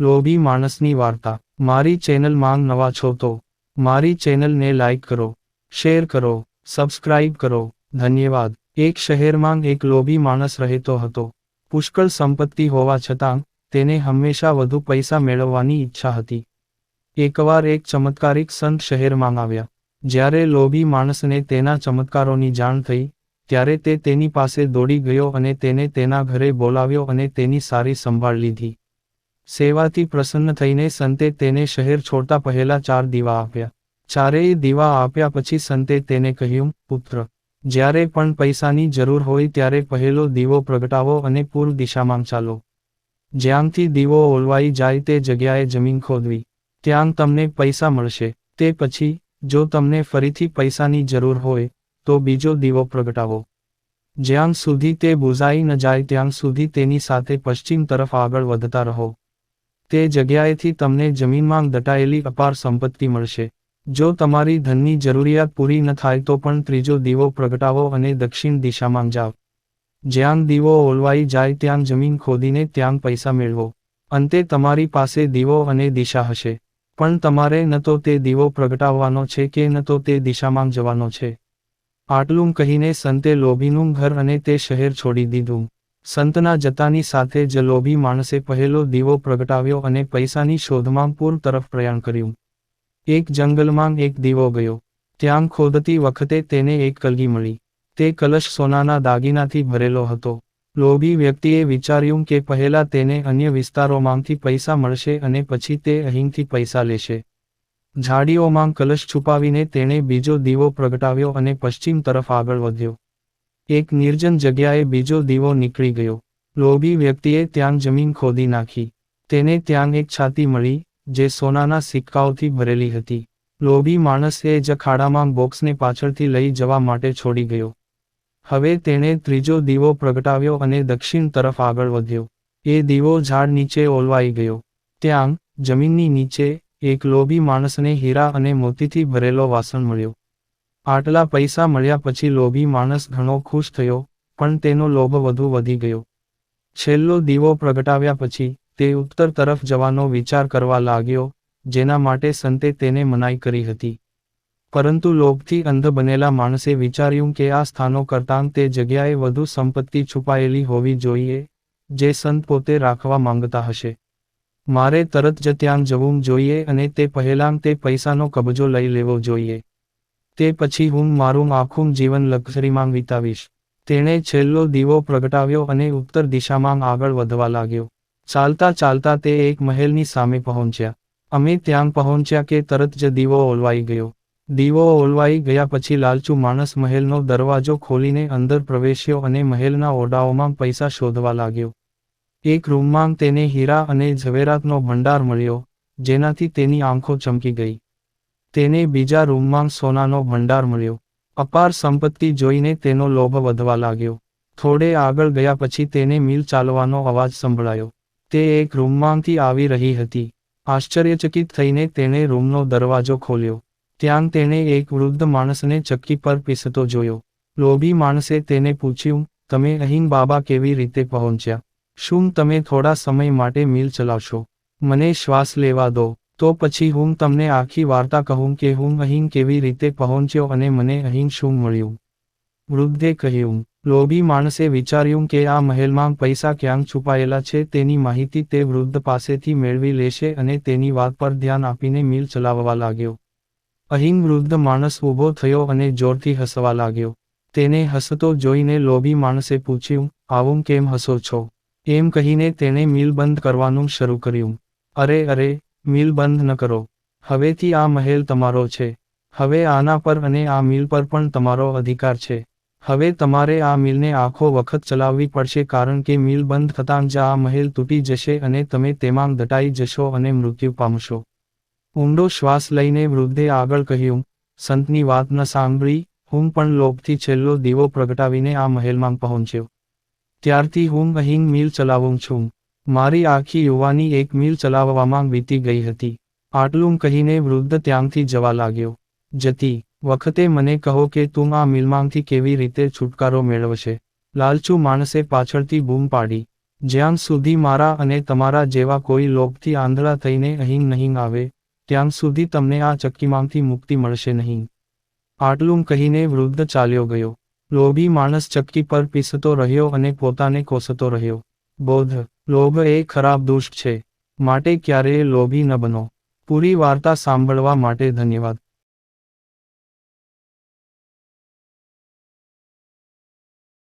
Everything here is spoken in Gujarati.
લોભી માણસની વાર્તા. મારી ચેનલમાં નવા છો તો મારી ચેનલને લાઇક કરો શેર કરો સબસ્ક્રાઇબ કરો. ધન્યવાદ. એક શહેરમાં એક લોભી માણસ રહેતો હતો. પુષ્કળ સંપત્તિ હોવા છતાં તેને હંમેશા વધુ પૈસા મેળવવાની ઈચ્છા હતી. એકવાર એક ચમત્કારિક સંત શહેરમાં આવ્યા. જ્યારે લોભી માણસને તેના ચમત્કારોની જાણ થઈ, ત્યારે તે તેની પાસે દોડી ગયો અને તેને તેના ઘરે બોલાવ્યો અને તેની સારી સંભાળ લીધી. સેવાથી પ્રસન્ન થઈને સંતે તેને શહેર છોડતા પહેલા ચાર દીવા આપ્યા. ચારેય દીવા આપ્યા પછી સંતે તેને કહ્યું, પુત્ર, જ્યારે પણ પૈસાની જરૂર હોય ત્યારે પહેલો દીવો પ્રગટાવો અને પૂર્વ દિશામાં ચાલો. જ્યાંથી દીવો ઓલવાઈ જાય તે જગ્યાએ જમીન ખોદવી. ત્યાં તમને પૈસા મળશે. તે પછી, જો તમને ફરીથી પૈસાની જરૂર હોય, તો બીજો દીવો પ્રગટાવો. જ્યાં સુધી તે બુઝાઈ ન જાય ત્યાં સુધી તેની સાથે પશ્ચિમ તરફ આગળ વધતા રહો. તે જગ્યાએથી તમને જમીનમાં દટાયેલી અપાર સંપત્તિ મળશે. જો તમારી ધનની જરૂરિયાત પૂરી ન થાય તો પણ ત્રીજો દીવો પ્રગટાવો અને દક્ષિણ દિશામાં જાઓ. જ્યાં દીવો ઓલવાઈ જાય ત્યાં જમીન ખોદીને ત્યાં પૈસા મેળવો. અંતે તમારી પાસે દીવો અને દિશા હશે. પણ તમારે ન તો તે દીવો પ્રગટાવવાનો છે કે ન તો તે દિશામાં જવાનો છે. આટલું કહીને સંતે લોભીનું ઘર અને તે શહેર છોડી દીધું. સંતના જતાની સાથે જ લોભી માણસે પહેલો દીવો પ્રગટાવ્યો અને પૈસાની શોધમાં પૂર તરફ પ્રયાણ કર્યું. એક જંગલમાં એક દીવો ગયો. ત્યાં ખોદતી વખતે તેને એક કલગી મળી. તે કલશ સોનાના દાગીનાથી ભરેલો હતો. લોભી વ્યક્તિએ વિચાર્યું કે પહેલા તેને અન્ય વિસ્તારોમાંથી પૈસા મળશે અને પછી તે અહીંથી પૈસા લેશે. ઝાડીઓમાં કલશ છુપાવીને તેણે બીજો દીવો પ્રગટાવ્યો અને પશ્ચિમ તરફ આગળ વધ્યો. એક નિર્જન જગ્યાએ બીજો દીવો નીકળી ગયો. લોભી વ્યક્તિએ ત્યાં જમીન ખોદી નાખી. તેને ત્યાં એક છાતી મળી, જે સોનાના સિક્કાઓથી ભરેલી હતી. લોભી માણસ એ જ ખાડામાં બોક્સને પાછળથી લઈ જવા માટે છોડી ગયો. હવે તેણે ત્રીજો દીવો પ્રગટાવ્યો અને દક્ષિણ તરફ આગળ વધ્યો. એ દીવો ઝાડ નીચે ઓલવાઈ ગયો. ત્યાં, જમીનની નીચે, એક લોભી માણસને હીરા અને મોતીથી ભરેલો વાસણ મળ્યો. આટલા પૈસા મળ્યા પછી લોભી માણસ ઘણો ખુશ થયો, પણ તેનો લોભ વધુ વધી ગયો. છેલ્લો દીવો પ્રગટાવ્યા પછી, તે ઉત્તર તરફ જવાનો વિચાર કરવા લાગ્યો, જેના માટે સંતે તેને મનાઈ કરી હતી. પરંતુ લોભથી અંધ બનેલા માણસે વિચાર્યું કે આ સ્થાનો કરતાં તે જગ્યાએ વધુ સંપત્તિ છુપાયેલી હોવી જોઈએ, જે સંત પોતે રાખવા માંગતા હશે. મારે તરત જ ત્યાં જવું જોઈએ અને તે પહેલાં તે પૈસાનો કબજો લઈ લેવો જોઈએ. તે પછી હું મારું આખું જીવન લક્ઝરીમાં વિતાવીશ. તેણે છેલ્લો દીવો પ્રગટાવ્યો અને ઉત્તર દિશામાં આગળ વધવા લાગ્યો. ચાલતા ચાલતા તે એક મહેલની સામે પહોંચ્યા. અમે ત્યાં પહોંચ્યા કે તરત જ દીવો ઓલવાઈ ગયો. દીવો ઓલવાઈ ગયા પછી લાલચુ માણસ મહેલનો દરવાજો ખોલીને અંદર પ્રવેશ્યો અને મહેલના ઓરડાઓમાં પૈસા શોધવા લાગ્યો. એક રૂમમાં તેને હીરા અને ઝવેરાતનો ભંડાર મળ્યો, જેનાથી તેની આંખો ચમકી ગઈ. તેને બીજા રૂમમાં સોનાનો ભંડાર મળ્યો. અપાર સંપત્તિ જોઈને તેનો લોભ વધવા લાગ્યો. થોડે આગળ ગયા પછી તેને મિલ ચાલવાનો અવાજ સંભળાયો. તે એક રૂમમાંથી આવી રહી હતી. આશ્ચર્યચકિત થઈને તેણે રૂમનો દરવાજો ખોલ્યો. ત્યાં તેણે એક વૃદ્ધ માણસને ચક્કી પર પીસતો જોયો. લોભી માણસે તેને પૂછ્યું, તમે અહીં બાબા કેવી રીતે પહોંચ્યા? શું તમે થોડા સમય માટે મિલ ચલાવશો? મને શ્વાસ લેવા દો. તો પછી હું તમને આખી વાર્તા કહું કે હું અહીં કેવી રીતે પહોંચ્યો અને મને અહીં શું મળ્યું? વૃદ્ધે કહ્યું, લોભી માણસે વિચાર્યું કે આ મહેલમાં પૈસા ક્યાંક છુપાયેલા છે, તેની માહિતી તે વૃદ્ધ પાસેથી મેળવી લેશે અને તેની વાત પર ધ્યાન આપીને મિલ ચલાવવા લાગ્યો. અહીં વૃદ્ધ માણસ ઊભો થયો અને જોરથી હસવા લાગ્યો. તેને હસતો જોઈને લોભી માણસે પૂછ્યું, આવું કેમ હસો છો? એમ કહીને તેણે મિલ બંધ કરવાનું શરૂ કર્યું. અરે અરે મિલ બંધ ન કરો. હવેથી આ મહેલ તમારો છે. હવે આના પર અને આ મિલ પર પણ તમારો અધિકાર છે. હવે તમારે આ મિલને આખો વખત ચલાવવી પડશે કારણ કે મિલ બંધ થતાં જ આ મહેલ તૂટી જશે અને તમે તેમાં દટાઈ જશો અને મૃત્યુ પામશો. ઊંડો શ્વાસ લઈને વૃદ્ધે આગળ કહ્યું, સંતની વાત ન સાંભળી, હું પણ લોભથી છેલ્લો દીવો પ્રગટાવીને આ મહેલમાં પહોંચ્યો. ત્યારથી હું અહીં મિલ ચલાવું છું. મારી આખી યુવાની એક મિલ ચલાવવામાં વીતી ગઈ હતી. આટલું કહીને વૃદ્ધ ત્યાંથી જવા લાગ્યો. જતી વખતે મને કહો કે તું આ મિલમાંથી કેવી રીતે છુટકારો મેળવશે. લાલચુ માણસે પાછળથી બૂમ પાડી. જ્યાં સુધી મારા અને તમારા જેવા કોઈ લોભથી આંધળા થઈને અહીં નહીં આવે, ત્યાં સુધી તમને આ ચક્કીમાંથી મુક્તિ મળશે નહીં. આટલું કહીને વૃદ્ધ ચાલ્યો ગયો. લોભી માણસ ચક્કી પર પીસતો રહ્યો અને પોતાને કોસતો રહ્યો. બોધ લોભ એ ખરાબ દુષ્ટ છે. માટે ક્યારેય લોભી ન બનો. પૂરી વાર્તા સાંભળવા માટે ધન્યવાદ.